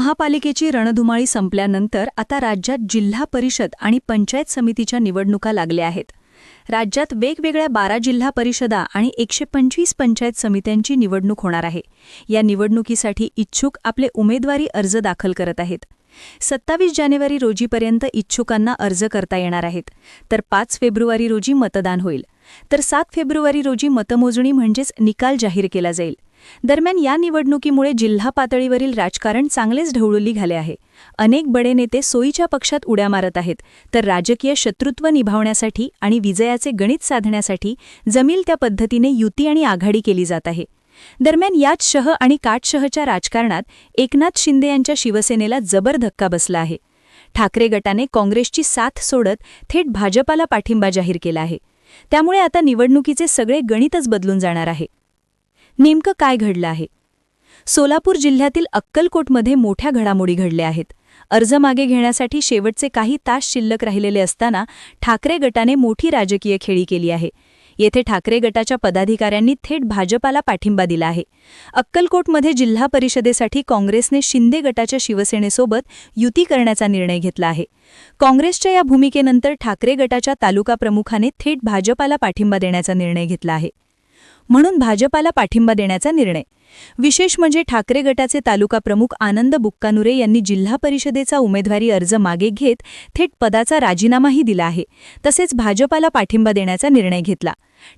महापालिकेची रणधुमाळी संपल्यानंतर आता राज्यात जिल्हा परिषद आणि पंचायत समितीच्या निवडणुका लागल्या आहेत. राज्यात वेगवेगळ्या बारा जिल्हा परिषदा आणि एकशे पंचवीस पंचायत समित्यांची निवडणूक होणार आहे. या निवडणुकीसाठी इच्छुक आपले उमेदवारी अर्ज दाखल करत आहेत. सत्तावीस जानेवारी रोजीपर्यंत इच्छुकांना अर्ज करता येणार आहेत. तर पाच फेब्रुवारी रोजी मतदान होईल. तर सात फेब्रुवारी रोजी मतमोजणी म्हणजेच निकाल जाहीर केला जाईल. दरम्यान या निवडणुकीमुळे जिल्हा पातळीवरील राजकारण चांगलेच ढवळुली घाले आहे. अनेक बडे नेते सोयीच्या पक्षात उड्या मारत आहेत. तर राजकीय शत्रुत्व निभावण्यासाठी आणि विजयाचे गणित साधण्यासाठी जमील त्या पद्धतीने युती आणि आघाडी केली जात आहे. दरम्यान याच शह आणि काटशहच्या राजकारणात एकनाथ शिंदे यांच्या शिवसेनेला जबर धक्का बसला आहे. ठाकरे गटाने काँग्रेसची साथ सोडत थेट भाजपाला पाठिंबा जाहीर केला आहे. त्यामुळे आता निवडणुकीचे सगळे गणितच बदलून जाणार आहे. नेमकं काय घडलं आहे? सोलापूर जिल्ह्यातील अक्कलकोटमध्ये मोठ्या घडामोडी घडल्या आहेत. अर्ज मागे घेण्यासाठी शेवटचे काही तास शिल्लक राहिलेले असताना ठाकरे गटाने मोठी राजकीय खेळी केली आहे. येथे ठाकरे गटाच्या पदाधिकाऱ्यांनी थेट भाजपाला पाठिंबा दिला आहे. अक्कलकोटमध्ये जिल्हा परिषदेसाठी काँग्रेसने शिंदे गटाच्या शिवसेनेसोबत युती करण्याचा निर्णय घेतला आहे. काँग्रेसच्या या भूमिकेनंतर ठाकरे गटाच्या तालुका प्रमुखाने थेट भाजपाला पाठिंबा देण्याचा निर्णय घेतला आहे. म्हणून भाजपाला पाठिंबा देण्याचा निर्णय. विशेष म्हणजे ठाकरे गटाचे तालुका प्रमुख आनंद बुक्कानुरे यांनी जिल्हा परिषदेचा उमेदवारी अर्ज मागे घेत थेट पदाचा राजीनामाही दिला आहे. तसेच भाजपाला पाठिंबा देण्याचा निर्णय घेतला.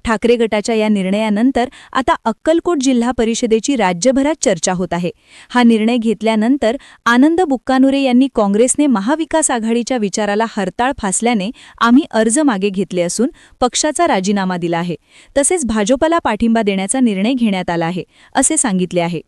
ठाकरे गटाच्या या निर्णयानंतर आता अक्कलकोट जिल्हा परिषदेची राज्यभरात चर्चा होत आहे. हा निर्णय घेतल्यानंतर आनंद बुक्कानुरे यांनी काँग्रेसने महाविकास आघाडीच्या विचाराला हरताळ फासल्याने आम्ही अर्ज मागे घेतले असून पक्षाचा राजीनामा दिला आहे. तसेच भाजपला पाठिंबा देण्याचा निर्णय घेण्यात आला आहे असे सांगितले आहे.